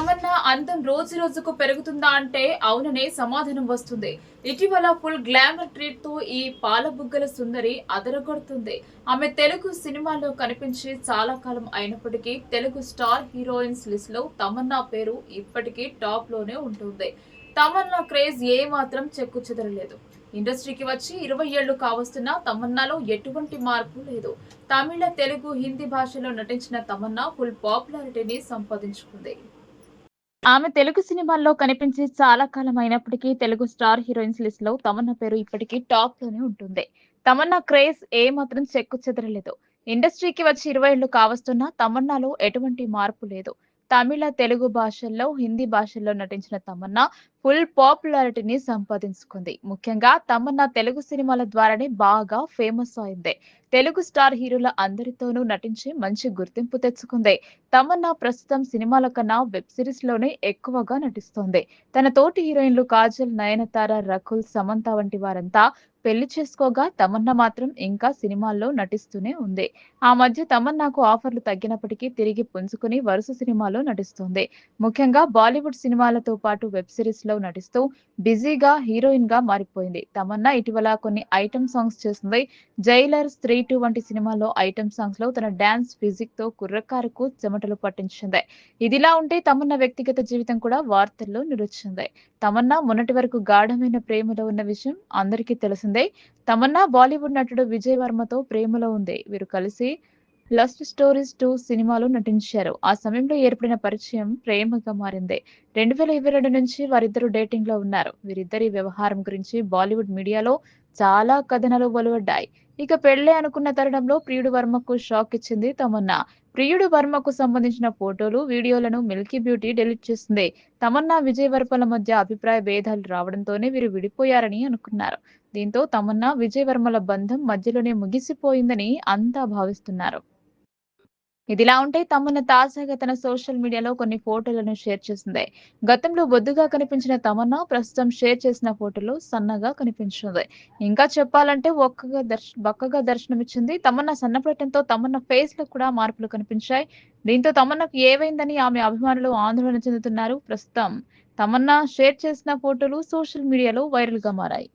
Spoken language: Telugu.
తమన్నా అందం రోజు రోజుకు పెరుగుతుందా అంటే అవుననే సమాధానం వస్తుంది. ఇటీవల ఫుల్ గ్లామర్ ట్రీట్తో ఈ పాలబుగ్గల సుందరి అదరగొడుతుంది. ఆమె తెలుగు సినిమాల్లో కనిపించి చాలా కాలం అయినప్పటికీ తెలుగు స్టార్ హీరోయిన్స్ లిస్ట్లో తమన్నా పేరు ఇప్పటికీ టాప్లోనే ఉంటుంది. తమన్నా క్రేజ్ ఏ మాత్రం చెక్కు చెదరలేదు. ఇండస్ట్రీకి వచ్చి ఇరవై ఏళ్ళు కావస్తున్న తమన్నాలో ఎటువంటి మార్పు లేదు. తమిళ తెలుగు హిందీ భాషలో నటించిన తమన్నా ఫుల్ పాపులారిటీని సంపాదించుకుంది. ఆమె తెలుగు సినిమాల్లో కనిపించి చాలా కాలం అయినప్పటికీ తెలుగు స్టార్ హీరోయిన్స్ లిస్ట్లో తమన్నా పేరు ఇప్పటికీ టాప్లోనే ఉంటుంది. తమన్నా క్రేజ్ ఏ మాత్రం చెక్కు చెదరలేదు. ఇండస్ట్రీకి వచ్చి ఇరవై ఏళ్ళు కావస్తున్నా తమన్నాలో ఎటువంటి మార్పు లేదు. తమిళ తెలుగు భాషల్లో హిందీ భాషల్లో నటించిన తమన్నా ఫుల్ పాపులారిటీని సంపాదించుకుంది. ముఖ్యంగా తమన్నా తెలుగు సినిమాల ద్వారానే బాగా ఫేమస్ అయింది. తెలుగు స్టార్ హీరోల అందరితోనూ నటించి మంచి గుర్తింపు తెచ్చుకుంది. తమన్నా ప్రస్తుతం సినిమాల కన్నా వెబ్ సిరీస్లోనే ఎక్కువగా నటిస్తోంది. తన తోటి హీరోయిన్లు కాజల్ నయనతార రకుల్ సమంత వంటి వారంతా పెళ్ళి చేసుకోగా తమన్నా మాత్రం ఇంకా సినిమాల్లో నటిస్తూనే ఉంది. ఆ మధ్య తమన్నాకు ఆఫర్లు తగ్గినప్పటికీ తిరిగి పుంజుకుని వరుస సినిమాలో నటిస్తుంది. ముఖ్యంగా బాలీవుడ్ సినిమాలతో పాటు వెబ్ సిరీస్లో నటిస్తూ బిజీగా హీరోయిన్గా మారిపోయింది. తమన్నా ఇటీవల కొన్ని ఐటమ్ సాంగ్స్ చేస్తుంది. జైలర్ స్త్రీ టూ వంటి సినిమాలో ఐటమ్ సాంగ్స్లో తన డాన్స్ ఫిజిక్తో కుర్రకారుకు చెమటలు పట్టించింది. ఇదిలా ఉంటే తమన్నా వ్యక్తిగత జీవితం కూడా వార్తల్లో నిలిచింది. తమన్నా మొన్నటి వరకు గాఢమైన ప్రేమలో ఉన్న విషయం అందరికీ తెలిసిందే తమన్నా బాలీవుడ్ నటుడు విజయ్ వర్మతో ప్రేమలో ఉంది. వీరు కలిసి లస్ట్ స్టోరీస్ టూ సినిమాలో నటించారు. ఆ సమయంలో ఏర్పడిన పరిచయం ప్రేమగా మారింది. రెండు వేల ఇరవై రెండు నుంచి వారిద్దరు డేటింగ్లో ఉన్నారు. వీరిద్దరి వ్యవహారం గురించి బాలీవుడ్ మీడియాలో చాలా కథనాలు వెలువడ్డాయి. ఇక పెళ్ళే అనుకున్న తరుణంలో ప్రియుడు వర్మకు షాక్ ఇచ్చింది తమన్నా. ప్రియుడు వర్మకు సంబంధించిన ఫోటోలు వీడియోలను మిల్కీ బ్యూటీ డిలీట్ చేసింది. తమన్నా విజయ్ వర్మల మధ్య అభిప్రాయ భేదాలు రావడంతోనే వీరు విడిపోయారని అనుకున్నారు. దీంతో తమన్నా విజయ్ వర్మల బంధం మధ్యలోనే ముగిసిపోయిందని అంతా భావిస్తున్నారు. ఇదిలా ఉంటే తమన్నా తాజాగా తన సోషల్ మీడియాలో కొన్ని ఫోటోలను షేర్ చేసింది. గతంలో బొద్దుగా కనిపించిన తమన్నా ప్రస్తుతం షేర్ చేసిన ఫోటోలో సన్నగా కనిపించింది. ఇంకా చెప్పాలంటే ఒక్కగా దర్శ బక్కగా దర్శనమిచ్చింది. తమన్నా సన్నపడటంతో తమన్న ఫేస్లో కూడా మార్పులు కనిపించాయి. దీంతో తమన్నకు ఏవైందని ఆమె అభిమానులు ఆందోళన చెందుతున్నారు. ప్రస్తుతం తమన్నా షేర్ చేసిన ఫోటోలు సోషల్ మీడియాలో వైరల్గా మారాయి.